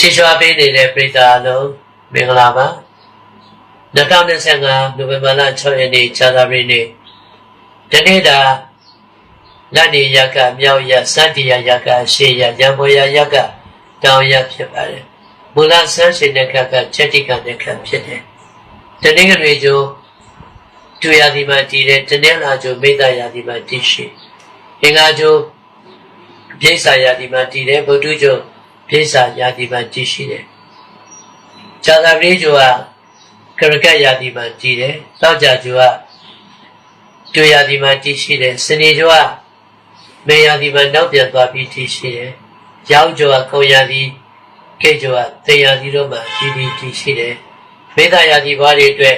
ချစ်ချွားပေးနေတဲ့ပရိသတ်အလုံးမင်္ဂလာပါ2025နိုဝင်ဘာလ6ရက်နေ့ခြားသာပရိနေ့ဒီနေ့တာလက်နေရကမြောက်ရစတ္တိယရကရှေ့ရရံပေါ်ရရကတောင်ရဖြစ်ပါတယ်မူလဆန်းရှင်တဲ့ခက်ကချက်တိကတဲ့ခက်ဖြစ်တယ်တနေ့ကလေးကျိုးတူရသည်မှာတည်တယ်တနေ့လာကျိုးမိသားရသည်မှာတည်ရှိအင်္ဂါကျိုးပြိဿာရသည်မှာတည်တယ်ဗုဒ္ဓကျိုး ပြိဿာရသည်မှာတည်ရှိတယ်ဇာတာပရိကျိုးကကရကတ်ရသည်မှာတည်တယ်တောက်ကြကျိုးကတူရသည်မှာတည်ရှိတယ်စနေကျိုးကမေရသည်မှာနောက်ပြန်သွားပြီးတည်ရှိတယ်ရောင်းကျိုးကကုံရသည်ကေကျိုးကသေရသည်တို့မှာတည်ပြီးတည်ရှိတယ်မေတ္တာရသည်ဘာတွေအတွက်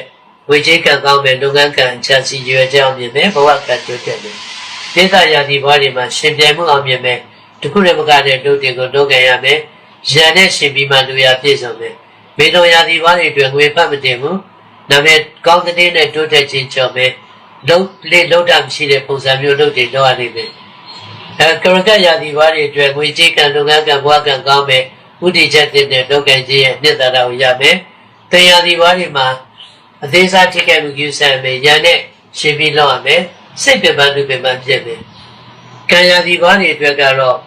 ဝေချေကံကောင်းမဲ့လုပ်ငန်းကံချမ်းစီရွယ်ကြောင်းမြင်မယ်ဘဝကံတိုးတက်မယ်ဒေသရာသီဘွားတွေမှာရှင်ပြိုင်မှုအောင်မြင်မယ်တခုလည်းမကတဲ့တို့တွေကိုလုပ်ကြရမယ် ရန်နဲ့ရှင်ပြီးမှလူရပြည့်စုံမယ်မေတော်ရာသီဘွားတွေအတွက်ငွေပတ်မတင်ဘူးနာမည်ကောင်းတဲ့နဲ့တိုးတက်ခြင်းကြောင့်ပဲလုံးလေလုံးတာမရှိတဲ့ပုံစံမျိုးလုပ်တွေလုပ်ရနိုင်မယ်အဲကရကရာသီဘွားတွေအတွက်ငွေကြေးကံလုပ်ငန်းကံဘွားကံကောင်းမယ်ဥတီချက်တဲ့လုပ်ကံခြင်းရဲ့နှစ်သာရကိုရမယ်တရားဒီဘွားတွေမှာအသေးစားထိခိုက်မှုယူဆမယ်ရန်နဲ့ရှင်ပြီးလောက်ရမယ်စိတ်ပြပန်းသူပြပန်းဖြစ်တယ်ကံရာဒီဘွားတွေအတွက်ကတော့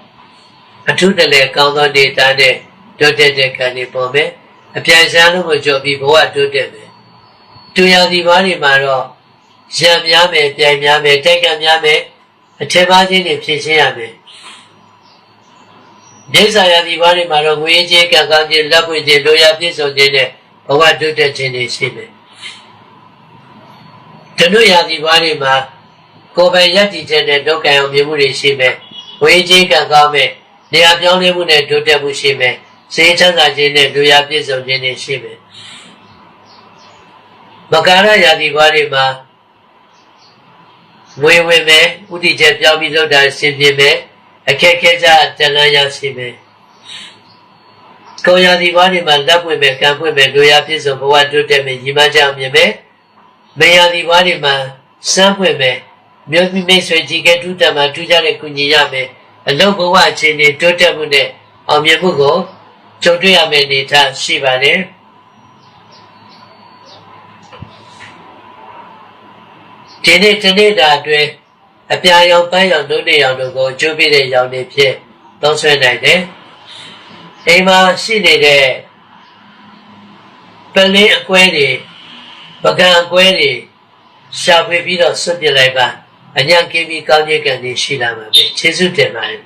အထုတလဲကောင်းသောနေတာနဲ့တိုးတက်တဲ့ကံတွေပေါ်မယ်အပြိုင်စားလို့မကြော်ပြီးဘဝတိုးတက်မယ်တူရာဒီဘွားတွေမှာတော့ရံများမယ်ပြိုင်များမယ်တိုက်ကံများမယ်အထက်ပါခြင်းတွေဖြစ်ရှင်းရမယ်ဒေသရာဒီဘွားတွေမှာတော့ငွေကြေးကံကောင်းခြင်းလက်ပွင့်ခြင်းလိုရာပြည့်စုံခြင်းနဲ့ဘဝတိုးတက်ခြင်းတွေရှိမယ်တနုရာသီဘွားတွေမှာကိုယ်ပိုင်ရည်တည်တဲ့နဲ့ဒုက္ခအောင်မြင်မှုတွေရှိမယ်ဝေကြီးကံကောင်းမယ် နေရာပြောင်းလဲမှုနဲ့တိုးတက်မှုရှိမယ်စေချမ်းသာခြင်းနဲ့လူရပြည့်စုံခြင်းတွေရှိမယ်မကာရရာသီဘွားတွေမှာဝေဝင်မယ်ဥတီချက်ပြောင်းပြီးလောက်တာဆင်ပြေမယ်အခက်ခဲကြတလန်းရရှိမယ်ကိုရာသီဘွားတွေမှာလက်ပွင့်မယ်ကံပွင့်မယ်လူရပြည့်စုံဘဝတိုးတက်မယ်ညီမကြောင်မြင်မယ်မေယာသီဘွားတွေမှာစမ်းပွင့်မယ်မြို့မိမိတ်ဆွေကြီးကတူတမထူးကြတဲ့ကုညီရမယ် အလုတ်ဘဝအခြေအနေတိုးတက်မှုနဲ့အောင်မြင်မှုကိုကြုံတွေ့ရမယ့်အနေအထားရှိပါတယ်ဒီနေ့ဒီနေ့တာအတွင်းအပြာရောင်ပန်းရောင်နှုတ်နေရောင်တို့ကိုကျိုးပြတဲ့ရောင်တွေဖြင့်သုံးဆွဲနိုင်တယ်အိမ်မှာရှိနေတဲ့ပလင်းအကွဲတွေပကံအကွဲတွေရှာဖွေပြီးတော့ဆွတ်ပြလိုက်ပါ အညာကင်းပြီးကောင်းကျိတ်ကံတွေရှိလာမှာပဲခြေစွတင်ပါတယ်